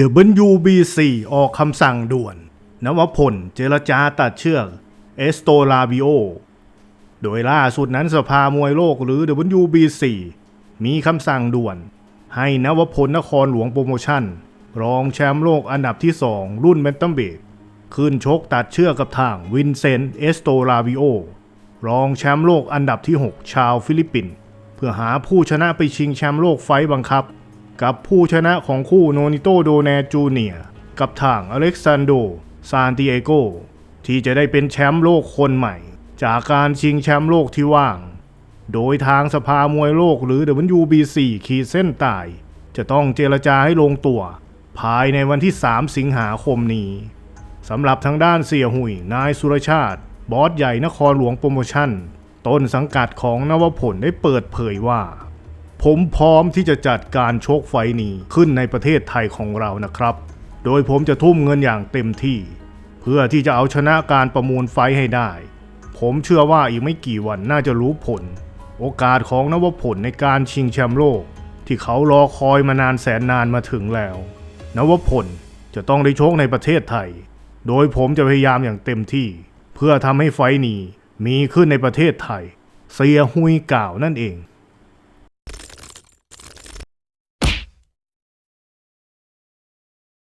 WBC ออกคำสั่งด่วน นวพลเจรจาตัดเชือกเอสโตลาบิโอ โดยล่าสุดนั้นสภามวยโลกหรือ WBC มีคำสั่งด่วน ให้นวพลนครหลวงโปรโมชั่น รองแชมป์โลกอันดับที่2รุ่นแบนตัมเบกขึ้นชกตัดเชือกกับทางวินเซนต์เอสโตลาบิโอ รองแชมป์โลกอันดับที่ 6 ชาวฟิลิปปินส์เพื่อหาผู้ชนะไปชิงแชมป์โลกไฟต์บังคับ กับผู้ชนะของคู่โนนิโตโดแนจูเนียกับทางอเล็กซานโดซานติเอโกที่จะได้เป็นแชมป์โลกคนใหม่ จากการชิงแชมป์โลกที่ว่าง โดยทางสภามวยโลกหรือ WBC ขีดเส้นตาย จะต้องเจรจาให้ลงตัว ภายในวันที่ 3 สิงหาคมนี้สำหรับทางด้านเสียหุย นายสุรชาติ บอสใหญ่นครหลวงโปรโมชั่น ต้นสังกัดของนวพลได้เปิดเผยว่า ผมพร้อมที่จะจัดการโชคไฟนี้ขึ้นในประเทศไทยของเรานะครับ โดยผมจะทุ่มเงินอย่างเต็มที่ เพื่อที่จะเอาชนะการประมูลไฟให้ได้ ผมเชื่อว่าอีกไม่กี่วันน่าจะรู้ผล โอกาสของนวพลในการชิงแชมป์โลก ที่เขารอคอยมานานแสนนานมาถึงแล้ว นวพลจะต้องได้โชคในประเทศไทย โดยผมจะพยายามอย่างเต็มที่ เพื่อทำให้ไฟนี้มีขึ้นในประเทศไทย เสียหุยกล่าวนั่นเอง